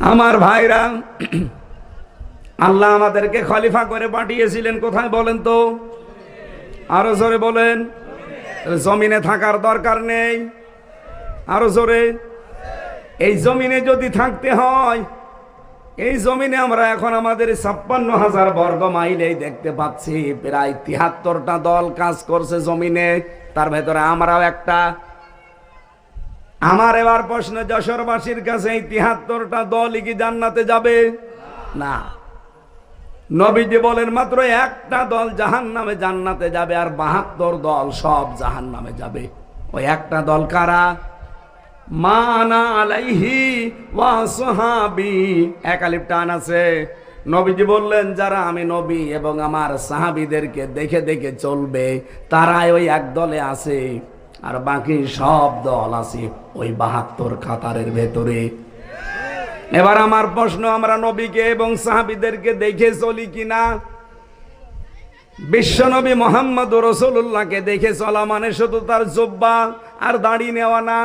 আমার ভাইরা, আল্লাহ আমাদেরকে খলিফা করে পাঠিয়েছিলেন। কোথায় বলেন তো? আরও জোরে বলেন। জমিনে থাকার দরকার নেই। আরও জোরে। এই জমিনে যদি থাকতে হয়, এই জমিনে আমরা এখন আমাদের ছাপ্পান্ন হাজার বর্গ মাইলেই দেখতে পাচ্ছি, প্রায় তিয়াত্তরটা দল কাজ করছে জমিনে। তার ভেতরে আমরাও একটা আমার এবার প্রশ্ন, যশোরবাসীর কাছে এই তিয়াত্তরটা দলই কি জান্নাতে যাবে? না। নবীজি বলেন, মাত্র একটা দল জাহান নামে জান্নাতে যাবে আর বাহাত্তর দল সব জাহান নামে যাবে। ওই একটা দল কারা? মানা আলাইহি টান আছে। নবীজি বললেন, যারা আমি নবী এবং আমার সাহাবিদেরকে দেখে দেখে চলবে, তারাই ওই এক দলে আছে। আর বাকি সব দল আছে ওই বাহাত্তর খাতারের ভেতরে। এবার আমার প্রশ্ন, আমরা নবীকে এবং সাহাবিদেরকে দেখে চলি কিনা? বিশ্বনবী মোহাম্মদ রসুল্লাহকে দেখে চলা মানে শুধু তার জব্বা আর দাড়ি নেওয়া না।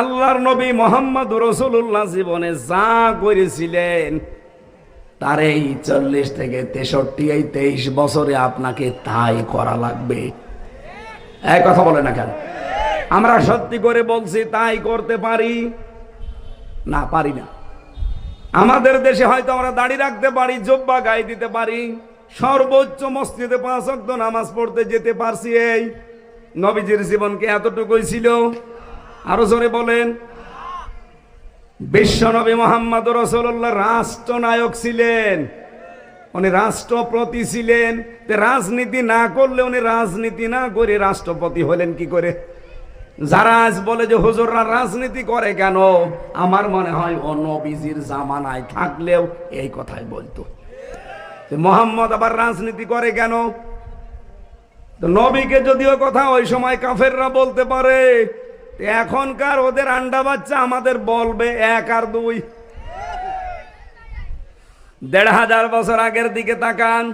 আল্লাহর নবী মোহাম্মদ রসুল্লাহ জীবনে যা করেছিলেন, তার এই চল্লিশ থেকে তেষট্টি, এই তেইশ বছরে আপনাকে তাই করা লাগবে। এই কথা বলে না কেন? আমরা সত্যি করে বলছি, তাই করতে পারি? না পারি না। আমাদের দেশে হয়তো আমরা দাঁড়িয়ে রাখতে পারি, জব্বা গায়ে দিতে পারি, সর্বোচ্চ মসজিদে পাঁচ অক্ত নামাজ পড়তে যেতে পারছি এই। নবীজির জীবনকে এতটুকুই ছিল? আরও জোরে বলেন। বিশ্বনবী মোহাম্মদ রসল্লাহ রাষ্ট্রনায়ক ছিলেন। উনি রাষ্ট্রপতি ছিলেন। রাজনীতি না করলে উনি রাজনীতি না করে রাষ্ট্রপতি হলেন কি করে? যারা আজ বলে যে, হুজুররা রাজনীতি করে কেন? আমার মনে হয় ও নবীজির জামানায় থাকলেও এই কথাই বলতো। মোহাম্মদ আবার রাজনীতি করে কেন? নবীকে যদিও কথা ওই সময় কাফেররা বলতে পারে এখনকার ওদের আন্ডা বাচ্চা আমাদের বলবে এক আর দুই। দেড় হাজার বছর আগের দিকে তাকান,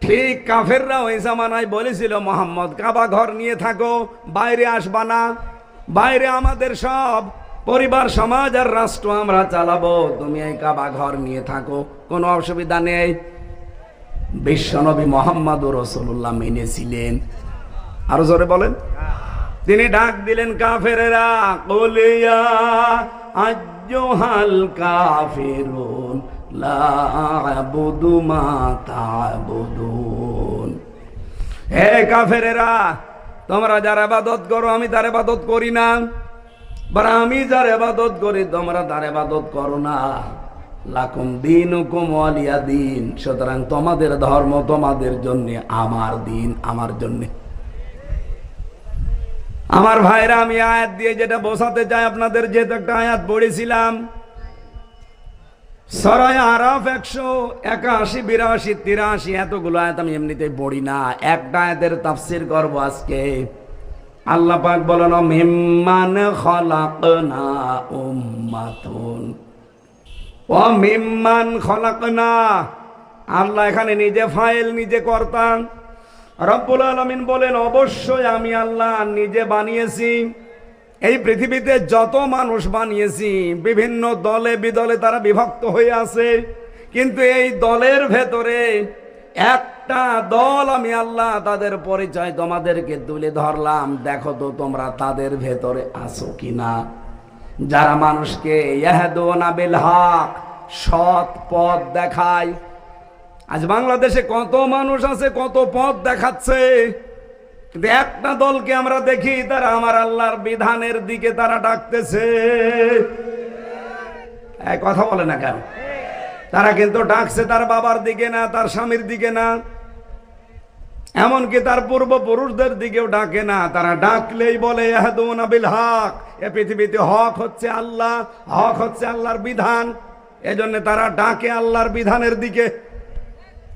ঠিক কাফেররা ওই জামানায় বলেছিল, মোহাম্মদ, কাবা ঘর নিয়ে থাকো, বাইরে আসবা না। বাইরে আমাদের সব পরিবার, সমাজ আর রাষ্ট্র আমরা চালাবো। তুমি এই কাবা ঘর নিয়ে থাকো, কোনো অসুবিধা নেই। বিশ্বনবী মোহাম্মদ রসুল্লাহ মেনেছিলেন। আরও জোরে বলেন। তিনি ডাক দিলেন কাফেরেরা, কলিয়া আজ্জোহাল কাফেরুন। লা আবুদু মা তাবুদুন। হে কাফেরেরা, তোমরা যার আবাদত করো, আমি তার আবাদত করি না। বারা আমি যার আবাদত করি, তোমরা তার আবাদত করো না। লাকুম দিন হুকুম আলিয়া দিন। সুতরাং তোমাদের ধর্ম তোমাদের জন্য, আমার দিন, আমার জন্যে। আমার ভাইরা, আমি আয়াত দিয়ে যেটা বোঝাতে চাই, আপনাদের যেহেতু একটা আয়াত পড়েছিলাম সরাই আরাফ একশো একাশি, বিরাশি, তিরাশি, এতগুলো আয়াত আমি এমনিতেই পড়ি না। একটা আয়াতের তাফসির করব আজকে। আল্লাহ পাক বলেন মিম্মান খলাকনা উম্মাতুন। ও মিম্মান খলাকনা। আল্লাহ এখানে নিজে ফাইল নিজে কর্তান রব্বুল আলমিন বলেন, অবশ্যই আমি আল্লাহ নিজে বানিয়েছি। এই পৃথিবীতে যত মানুষ বানিয়েছি, বিভিন্ন দলে বিদলে তারা বিভক্ত হয়ে আছে। কিন্তু এই দলের ভেতরে একটা দল আমি আল্লাহ তাদের পরিচয় তোমাদেরকে তুলে ধরলাম। দেখো তো তোমরা তাদের ভেতরে আছো কিনা। যারা মানুষকে ইয়াহদোনা বিল হক, সৎ পথ দেখায়। আজ বাংলাদেশে কত মানুষ আছে, কত পথ দেখাচ্ছে। কিন্তু একটা দলকে আমরা দেখি, তারা আমার আল্লাহর বিধানের দিকে তারা ডাকতেছে। কথা বলে না কেন? তারা কিন্তু ডাকছে তার বাবার দিকে না, তার স্বামীর দিকে না। এমনকি তার পূর্বপুরুষদের দিকেও ডাকে না। তারা ডাকলেই বলে বিল হক। এ পৃথিবীতে হক হচ্ছে আল্লাহ, হক হচ্ছে আল্লাহর বিধান। এজন্য তারা ডাকে আল্লাহর বিধানের দিকে।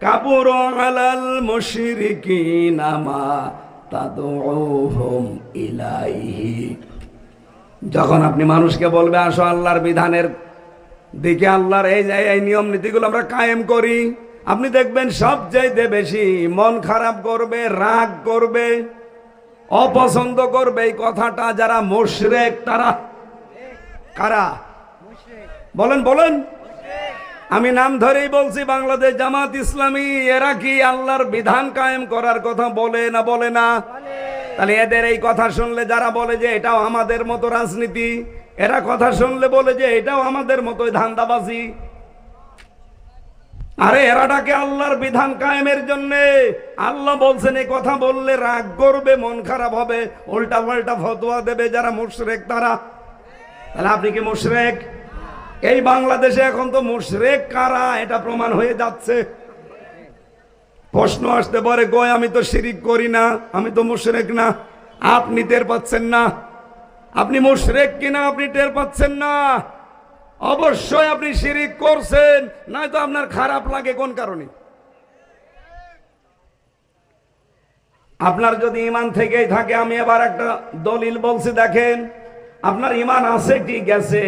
কাপুর আলাল মুশরিকিনা মা তাদউহুম ইলাইহি। যখন আপনি মানুষকে বলবে, আসো আল্লাহর বিধানের দিকে, আল্লাহর এই যে এই নিয়ম নীতিগুলো আমরা কায়েম করি। আপনি দেখবেন সবচাইতে বেশি মন খারাপ করবে, রাগ করবে, অপছন্দ করবে এই কথাটা যারা মুশরেক, তারা কারা? বলেন বলেন। আমি নাম ধরেই বলছি, বাংলাদেশ জামাত ইসলামী, এরা কি আল্লাহর বিধান কায়েম করার কথা বলে না বলে না? তাহলে এদের এই কথা শুনলে যারা বলে যে এটাও আমাদের মতো রাজনীতি, এরা কথা শুনলে বলে যে এটাও আমাদের মতোই ধান্দাবাজি। আরে এরাটাকে আল্লাহর বিধান কায়েমের জন্য। আল্লাহ বলছেন এই কথা বললে রাগ করবে, মন খারাপ হবে উল্টা পাল্টা ফতোয়া দেবে যারা মুশরেক তারা। তাহলে আপনি কি মুশরেক? এই বাংলাদেশে এখন তো মুশরেক কারা? এটা প্রমাণ হয়ে যাচ্ছে। প্রশ্ন আসতে পারে গয় আমি তো শিরিক করি না, আমি তো মুশরেক না। আপনি টের পাচ্ছেন না। আপনি মুশরেক কিনা, আপনি টের পাচ্ছেন না। অবশ্যই আপনি শিরিক করছেন, নয়তো আপনার খারাপ লাগে কোন কারণে? আপনার যদি ইমান থেকেই থাকে, আমি এবার একটা দলিল বলছি, দেখেন, আপনার ইমান আছে কি গেছে?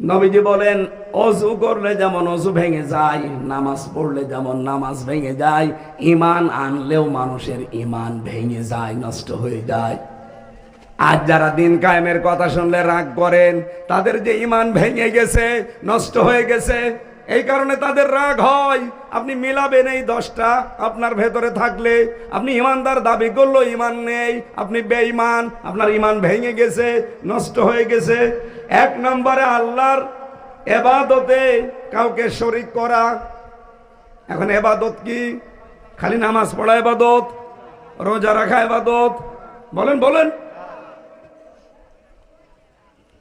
নবীজি বলেন, অজু করলে যেমন অজু ভেঙে যায়, নামাজ পড়লে যেমন নামাজ ভেঙে যায় ইমান আনলেও মানুষের ইমান ভেঙে যায়, নষ্ট হয়ে যায়। আজ যারা দিন কায়েমের কথা শুনলে রাগ করেন, তাদের যে ইমান ভেঙে গেছে, নষ্ট হয়ে গেছে এই কারণে তাদের রাগ হয়। আপনি মিলাবেন এই দশটা, আপনার ভেতরে থাকলে। আপনি ইমানদার দাবি করল, ইমান নেই। আপনি বেঈমান, আপনার ইমান ভেঙে গেছে, নষ্ট হয়ে গেছে। এক নম্বরে আল্লাহর এবাদতে কাউকে শরিক করা। এখন এবাদত কি? খালি নামাজ পড়া এবাদত, রোজা রাখা এবাদত। বলেন বলেন।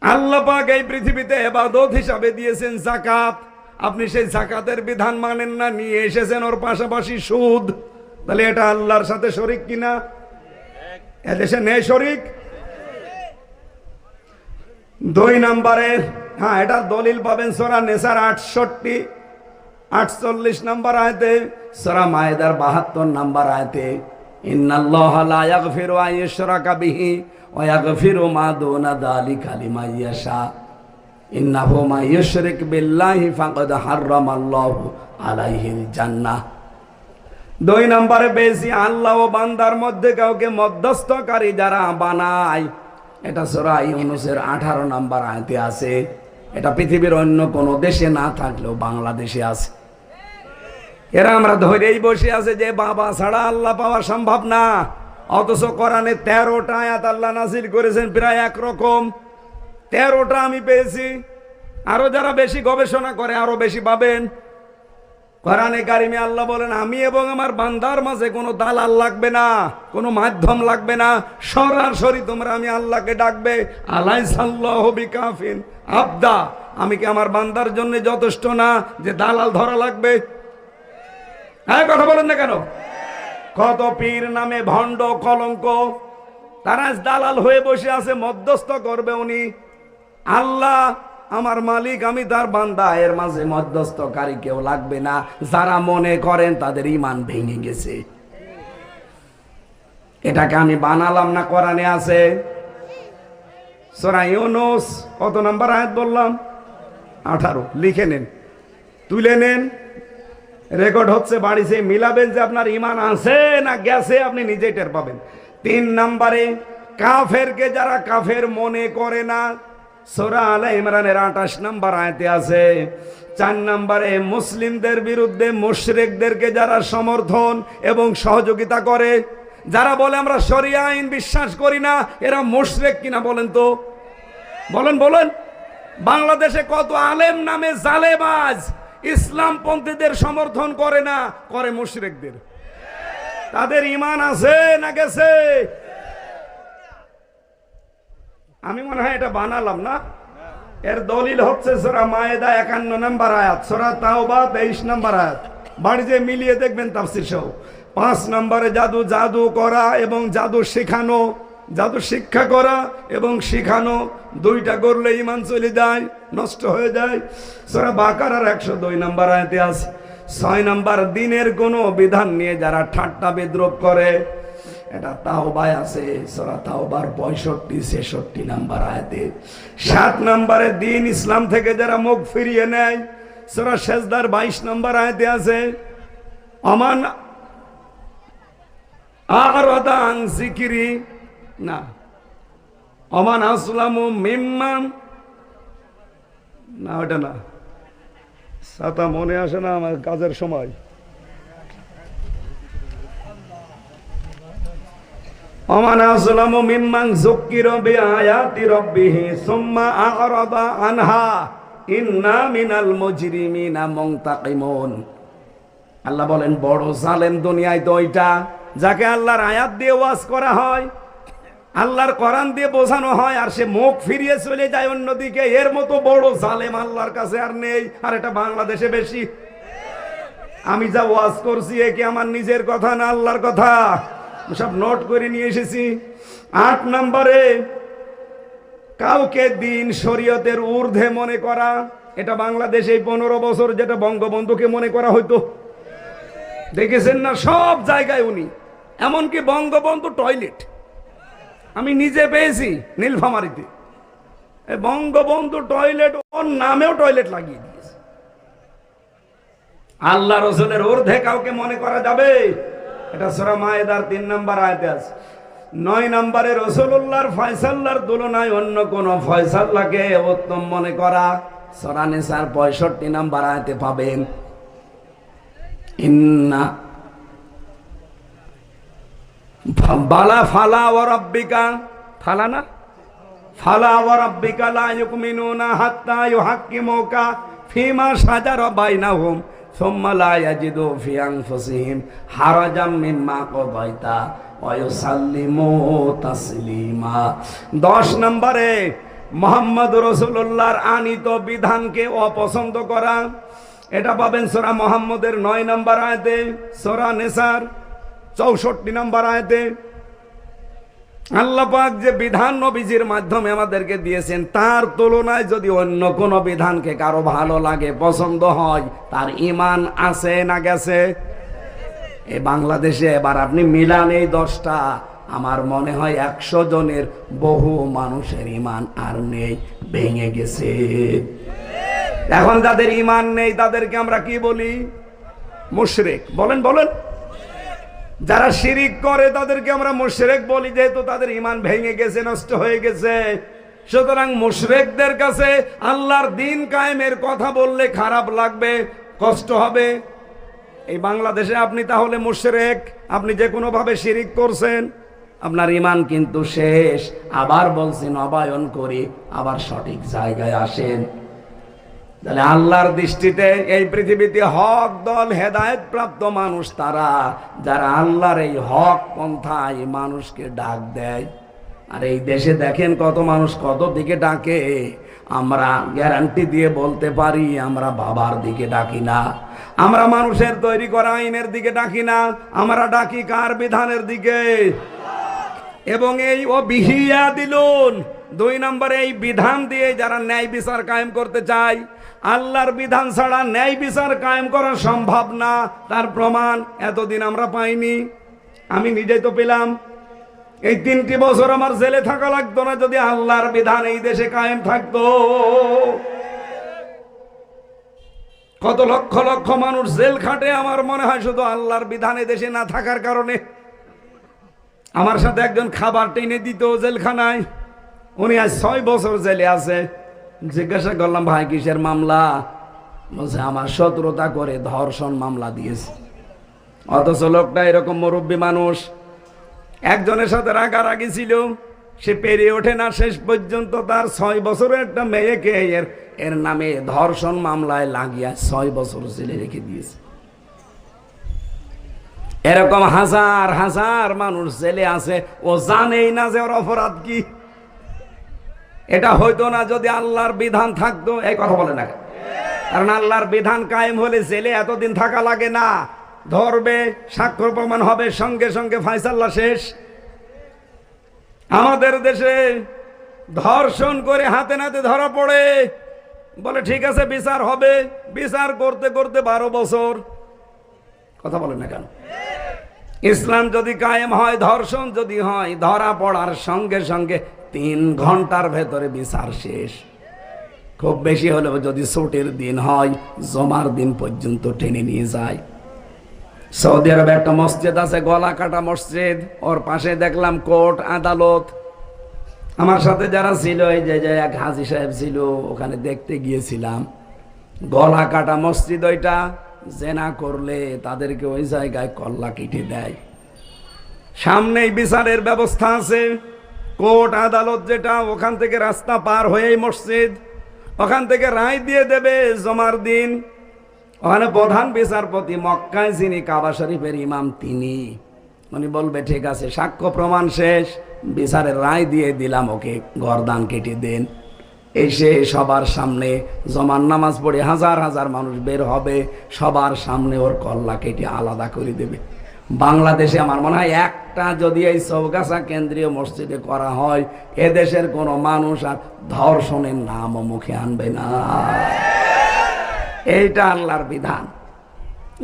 আল্লাহ পাক এই পৃথিবীতে এবাদত হিসাবে দিয়েছেন জাকাত। আপনি সেই জাকাতের বিধান মানেন না, নিয়ে এসেছেন ওর পাশাপাশি সুদ। তাহলে এটা আল্লাহর সাথে শরিক কিনা? এদেশে নেই শরিক? দুই নম্বরে হ্যাঁ এটা দলিল পাবেন সোরা নেসার আটষট্টি, আটচল্লিশ নম্বর আয়তে, সোরা মায়েদার বাহাত্তর নম্বর আয়তে, ইন্নাল্লাহ লা ইয়াগফিরু আন ইউশরাকা বিহি ওয়া ইয়াগফিরু মা দুনা যালিকা লিমান ইয়াশা। ইন্নাহু মা ইউশরিক বিল্লাহি জান্নাহ। দুই নম্বরে বেশি আল্লাহ ও বান্দার মধ্যে কাউকে মধ্যস্থকারী যারা বানায়। এটা সোরা ইউনুসের আঠারো নম্বর আয়তে আছে। এটা পৃথিবীর অন্য কোনো দেশে না থাকলেও বাংলাদেশে আছে। এরা আমরা ধরেই বসে আছে যে বাবা ছাড়া আল্লাহ পাওয়া সম্ভব না। অথচ কোরআনে তেরোটা আয়াত আল্লাহ নাসিল করেছেন প্রায় একরকম। তেরোটা আমি পেয়েছি। আরও যারা বেশি গবেষণা করে, আরও বেশি পাবেন। কোরআনে কারিমে আল্লাহ বলেন, আমি এবং আমার বান্দার মাঝে কোনো দালাল লাগবে না, কোনো মাধ্যম লাগবে না। সরাসরি তোমরা আমি আল্লাহকে ডাকবে। আলাই সাল্লাহ বিকাফিন। আবদা, আমি কি আমার বান্দার জন্য যথেষ্ট না যে দালাল ধরা লাগবে? হ্যাঁ কথা বলেন না কেন? কত পীর নামে ভণ্ড কলঙ্ক। তারা দালাল হয়ে বসে আছে, মধ্যস্থ করবে উনি। আল্লাহ, আমার মালিক, আমি তার বান্দা। এর মাঝে মধ্যস্থকারী কেউ লাগবে না। যারা মনে করেন তাদের ইমান ভেঙে গেছে। এটাকে আমি বানালাম না, কোরআনে আছে। সোরা ইউনুস, কত নাম্বার আয়াত বললাম? আঠারো। লিখে নেন। তুলে নেন। রেকর্ড হচ্ছে বাড়িতে মিলাবেন যে আপনার ইমান আছে না গেছে, আপনি নিজেই টের পাবেন। তিন নাম্বারে, কাফেরকে যারা কাফের মনে করে না সোরা আলা ইমরানের আঠাশ নম্বর আয়তে আছে, চার নম্বরে মুসলিমদের বিরুদ্ধে মুশরেকদেরকে যারা সমর্থন এবং সহযোগিতা করে, যারা বলে আমরা শরিয়া আইন বিশ্বাস করি না, এরা মুশরেক কিনা বলেন তো? বলেন বলেন। বাংলাদেশে কত আলেম নামে জালেবাজ ইসলাম পন্থীদের সমর্থন করে না, করে মুশরিকদের। তাদের ইমান আছে না গেছে? আমি মনে হয় এটা বানালাম না? এর দলিল হচ্ছে সোরা মায়েদা একান্ন নম্বর আয়াত, সোরা তাওবা তেইশ নম্বর আয়াত। বাড়িতে মিলিয়ে দেখবেন তাফসির সহ। পাঁচ নম্বরে জাদু জাদু করা এবং জাদু শেখানো, জাদু শিক্ষা করা এবং শিখানো, দুইটা করলে ইমান চলে যায়, নষ্ট হয়ে যায়। সোরা বাকার আর একশো দুই নাম্বার আয়তে আছে, ছয় নাম্বার, দিনের কোনো বিধান নিয়ে যারা ঠাট্টা বিদ্রোপ করে এটা তাওবায় আছে, সোরা তাওবার পঁয়ষট্টি, ছেষট্টি নাম্বার আয়াতে। সাত নাম্বারে দিন ইসলাম থেকে যারা মুখ ফিরিয়ে নেয়, সোরা শেষদার বাইশ নাম্বার আয়াতে আছে, অমান আরদান জিকিরি না, অমান আসলামু মিম্মান না, ওটা না। সাতা মনে আসে না আমার কাজের সময়। অমান আসলামু মিম্মান যুক্কির বিআয়াতি রাব্বিহি সুম্মা আ'রাদা আনহা। ইন্না মিনাল মুজরিমিনা মুনতাকিমুন। আল্লাহ বলেন, বড় জালেম দুনিয়ায় তো যাকে আল্লাহর আয়াত দিয়ে ওয়াজ করা হয়, আল্লাহর কোরআন দিয়ে বোঝানো হয়, আর সে মুখ ফিরিয়ে চলে যায় অন্যদিকে। এর মতো বড় জালেম আল্লাহর কাছে আর নেই, আর এটা বাংলাদেশে বেশি। আমি যা ওয়াজ করছি, এ কি আমার নিজের কথা না আল্লাহর কথা? সব নোট করে নিয়ে এসেছি। আট নম্বরে, কাউকে দিন শরীয়তের ঊর্ধ্বে মনে করা, এটা বাংলাদেশে এই পনেরো বছর যেটা বঙ্গবন্ধুকে মনে করা হইতো। দেখেছেন না? সব জায়গায় উনি। এমনকি বঙ্গবন্ধু টয়লেট আমি নিজে পেয়েছি নীলফামারিতে। বঙ্গবন্ধু টয়লেট ওর নামেও টয়লেট লাগিয়ে দিয়েছে। আল্লাহ রসুলের ঊর্ধ্বে কাউকে মনে করা যাবে? এটা সোরা মায়েদার তিন নম্বর আয়তে আছে। নয় নম্বরে রসুল্লাহর ফয়সাল্লার তুলনায় অন্য কোন ফয়সাল্লাহকে উত্তম মনে করা সোরা নেসার পঁয়ষট্টি নাম্বার আয়তে পাবেন। ইন্না বালা ফালা ও রব্বিকা ফালা না? ফালা ও রব্বিকা লা ইউকমিনুনা হাত্তা ইউহাক্কিমুকা ফিমা শাজারা বাইনাহুম। 10 নম্বরে মোহাম্মদ আনিত বিধানকে অপছন্দ করা। এটা পাবেন সোরা মোহাম্মদের নয় নম্বর আয়তে, সোরা নেসার চৌষট্টি নম্বর আয়তে। আল্লাহ পাক যে বিধান নবীজির মাধ্যমে আমাদেরকে দিয়েছেন, তার তুলনায় যদি অন্য কোনো বিধানকে কারও ভালো লাগে, পছন্দ হয়, তার ইমান আছে না গেছে? এই বাংলাদেশে এবার আপনি মিলান এই দশটা। আমার মনে হয় একশো জনের বহু মানুষের ইমান আর নেই, ভেঙে গেছে। এখন যাদের ইমান নেই, তাদেরকে আমরা কি বলি? মুশরেক। বলেন বলেন। যারা শিরিক করে, তাদেরকে আমরা মুশরেক বলি, যেহেতু তাদের ইমান ভেঙে গেছে, নষ্ট হয়ে গেছে। সুতরাং মুশরেকদের কাছে আল্লাহর দিন কায়েমের কথা বললে খারাপ লাগবে, কষ্ট হবে। এই বাংলাদেশে আপনি তাহলে মুশরেক, আপনি যে কোনোভাবে শিরিক করছেন, আপনার ইমান কিন্তু শেষ। আবার বলছেন, অবায়ন করি, আবার সঠিক জায়গায় আসেন। তাহলে আল্লাহর দৃষ্টিতে এই পৃথিবীতে হক, দল, হেদায়েত প্রাপ্ত মানুষ তারা, যারা আল্লাহর এই হক পন্থায় মানুষকে ডাক দেয়। আর এই দেশে দেখেন কত মানুষ কত দিকে ডাকে। আমরা গ্যারান্টি দিয়ে বলতে পারি, আমরা বাবার দিকে ডাকি না। আমরা মানুষের তৈরি করা আইনের দিকে ডাকি না, আমরা ডাকি কার বিধানের দিকে। এবং এই ও বিহিয়া দিলুন, দুই নম্বরে এই বিধান দিয়ে যারা ন্যায় বিচার কায়েম করতে চায় আল্লাহর বিধান ছাড়া ন্যায় বিচার কায়েম করা সম্ভব না। তার প্রমাণ এতদিন আমরা পাইনি। আমি নিজেই তো পেলাম। এই তিনটি বছর আমার জেলে থাকা লাগতো না, যদি আল্লাহর বিধান এই দেশে কায়েম থাকতো। কত লক্ষ লক্ষ মানুষ জেল খাটে, আমার মনে হয় শুধু আল্লাহর বিধানে দেশে না থাকার কারণে। আমার সাথে একজন খাবার টেনে দিত জেলখানায়। উনি আজ ছয় বছর জেলে আছে। জিজ্ঞাসা করলাম, ভাই, কিসের মামলা? বলছে, আমার শত্রুতা করে ধর্ষণ মামলা দিয়েছে। অথচ লোকটা এরকম মুরব্বী মানুষ। একজনের সাথে রাগারাগি ছিল, সে পেরিয়ে ওঠে না শেষ পর্যন্ত। তার ছয় বছরের একটা মেয়েকে এর এর নামে ধর্ষণ মামলায় লাগিয়া ছয় বছর জেলে রেখে দিয়েছে। এরকম হাজার হাজার মানুষ জেলে আছে। ও জানেই না যে ওর অপরাধ কি। এটা হইতো না যদি আল্লাহর বিধান থাকতো, এই কথা বলে না কারণ আল্লাহর বিধান কায়েম হলে জেলে এতদিন থাকা লাগে না। ধরবে, স্বাক্ষর প্রমাণ হবে, সঙ্গে সঙ্গে ফাইসাল্লা শেষ। আমাদের দেশে ধর্ষণ করে হাতে নাতে ধরা পড়ে। বলে, ঠিক আছে, বিচার হবে। বিচার করতে করতে বারো বছর। কথা বলে না কেন? ইসলাম যদি কায়েম হয়, ধর্ষণ যদি হয়, ধরা পড়ার সঙ্গে সঙ্গে তিন ঘণ্টার ভেতরে বিচার শেষ। খুব বেশি হলেও যদি ছুটির দিন হয়, জমার দিন পর্যন্ত টেনে নিয়ে যায়। সৌদি আরবে একটা মসজিদ আছে গলা কাটা মসজিদ। ওর পাশে দেখলাম কোর্ট, আদালত। আমার সাথে যারা ছিল, এই যে এক হাজি সাহেব ছিল, ওখানে দেখতে গিয়েছিলাম। গলা কাটা মসজিদ ওইটা, জেনা করলে তাদেরকে ওই জায়গায় কল্লা কেটে দেয়। সামনেই বিচারের ব্যবস্থা আছে। কোর্ট আদালত যেটা, ওখান থেকে রাস্তা পার হয়েই মসজিদ। ওখান থেকে রায় দিয়ে দেবে জমার দিন। ওখানে প্রধান বিচারপতি মক্কায় যিনি কাবা শরীফের ইমাম, তিনি। উনি বলবে, ঠিক আছে, সাক্ষ্য প্রমাণ শেষ। বিচারের রায় দিয়ে দিলাম, ওকে গরদান কেটে দেন। এসে সবার সামনে জমান নামাজ পড়ে হাজার হাজার মানুষ বের হবে। সবার সামনে ওর কল্লা কেটে আলাদা করে দেবে। বাংলাদেশে আমার মনে হয় একটা যদি এই চৌগাছা কেন্দ্রীয় মসজিদে করা হয়, এদেশের কোনো মানুষ আর ধর্ষণের নামও মুখে আনবে না। এইটা আল্লাহর বিধান।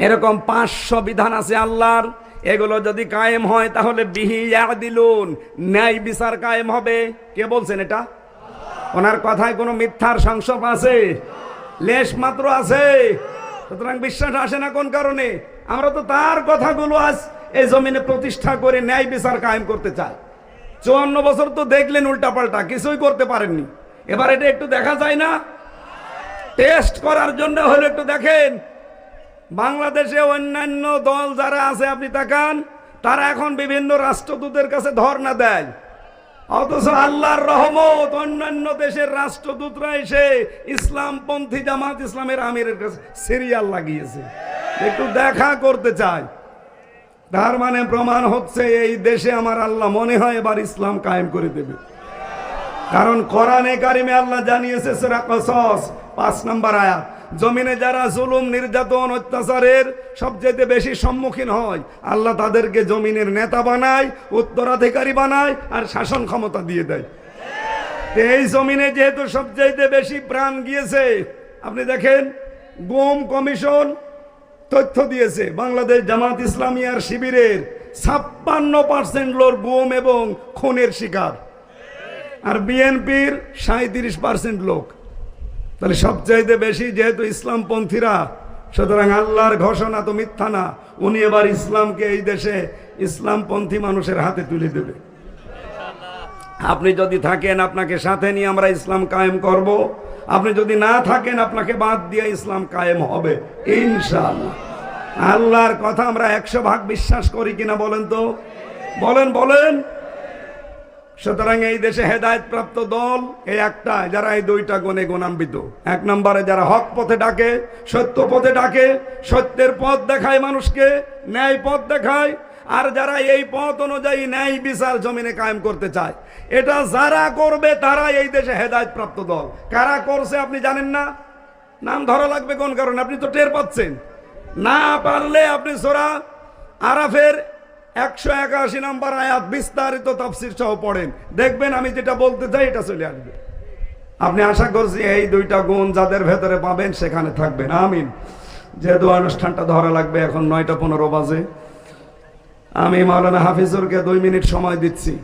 এরকম পাঁচশো বিধান আছে আল্লাহর। এগুলো যদি কায়েম হয়, তাহলে বিহি দিলুন ন্যায় বিচার কায়েম হবে। কে বলছেন এটা? ওনার কথায় কোনো মিথ্যার সংসব আছে? লেশ মাত্র আছে। সুতরাং বিশ্বাস আসে না কোন কারণে? আমরা তো তার কথাগুলো আজ এই জমিনে প্রতিষ্ঠা করে ন্যায় বিচার কায়েম করতে চাই। চুয়ান্ন বছর তো দেখলেন উল্টাপাল্টা, কিছুই করতে পারেননি। এবার এটা একটু দেখা যায় না? টেস্ট করার জন্য হলে একটু দেখেন। বাংলাদেশে অন্যান্য দল যারা আছে, আপনি তাকান, তারা এখন বিভিন্ন রাষ্ট্রদূতের কাছে ধর্ণা দেয়। অথচ আল্লাহর রহমত অন্যান্য দেশের রাষ্ট্রদূতরা এসে ইসলামপন্থী জামাত ইসলামের আমিরের কাছে সিরিয়াল লাগিয়েছে। একটু দেখা করতে চায় তার মানে প্রমাণ হচ্ছে এই দেশে আমার আল্লাহ মনে হয় এবার ইসলাম কায়েম করে দেবে। কারণ কোরআনে কারিমে আল্লাহ জানিয়েছে সূরা কসস, পাঁচ নম্বর আয়াত। জমিনে যারা জুলুম, নির্যাতন, অত্যাচারের সবচেয়ে বেশি সম্মুখীন হয়, আল্লাহ তাদেরকে জমিনের নেতা বানায়, উত্তরাধিকারী বানায় আর শাসন ক্ষমতা দিয়ে দেয়। এই জমিনে যেহেতু সবচাইতে বেশি প্রাণ গিয়েছে, আপনি দেখেন, গোম কমিশন তথ্য দিয়েছে, বাংলাদেশ জামাত ইসলামী আর শিবিরের ছাপ্পান্ন পার্সেন্ট লোর গুম এবং খুনের শিকার। আর বিএনপির সাঁত্রিশ পার্সেন্ট লোক। তাহলে সবচাইতে বেশি যেহেতু ইসলামপন্থীরা, সুতরাং আল্লাহর ঘোষণা তো মিথ্যা না, উনি এবার ইসলামকে এই দেশে ইসলামপন্থী মানুষের হাতে তুলে দেবে। আপনি যদি থাকেন আপনাকে সাথে নিয়ে আমরা ইসলাম কায়েম করব, আপনি যদি না থাকেন আপনাকে বাদ দিয়ে ইসলাম কায়েম হবে, ইনশাআল্লাহ। আল্লাহর কথা আমরা একশো ভাগ বিশ্বাস করি কিনা বলেন তো? বলেন বলেন। সুতরাং এই দেশে হেদায়ত প্রাপ্ত দল, এই একটা, যারা এই দুইটা গুণে গুণান্বিত এক নম্বরে যারা হক পথে ডাকে, সত্য পথে ডাকে, সত্যের পথ দেখায় মানুষকে, ন্যায় পথ দেখায়, আর যারা এই পথ অনুযায়ী ন্যায় বিচার জমিনে কায়েম করতে চায়, এটা যারা করবে তারা এই দেশে হেদায়ত প্রাপ্ত দল। কারা করছে আপনি জানেন না? নাম ধরা লাগবে কোন কারণে? আপনি তো টের পাচ্ছেন। না পারলে আপনি সোরা আরাফের একশো একাশি নাম্বার আয়াত বিস্তারিত তাফসির সহ পড়েন। দেখবেন আমি যেটা বলতে চাই, এটা চলে আসবে। আপনি আশা করছি এই দুইটা গুণ যাদের ভেতরে পাবেন সেখানে থাকবেন। আমিন। যেহেতু অনুষ্ঠানটা ধরা লাগবে এখন নয়টা পনেরো বাজে। আমি মাওলানা হাফিজুরকে দুই মিনিট সময় দিচ্ছি।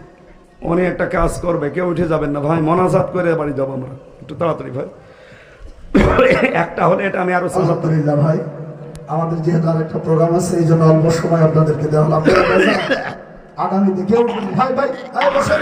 উনি একটা কাজ করবে, কেউ উঠে যাবেন না। ভাই, মনাজাত করে বাড়ি যাব আমরা। একটু তাড়াতাড়ি ভাই। একটা হলে এটা আমি আরও ভাই। আমাদের যেহেতু আর একটা প্রোগ্রাম আছে, এই জন্য অল্প সময় আপনাদেরকে দেওয়া হলো। আগামীতে কেউ ভাই ভাই, বসেন।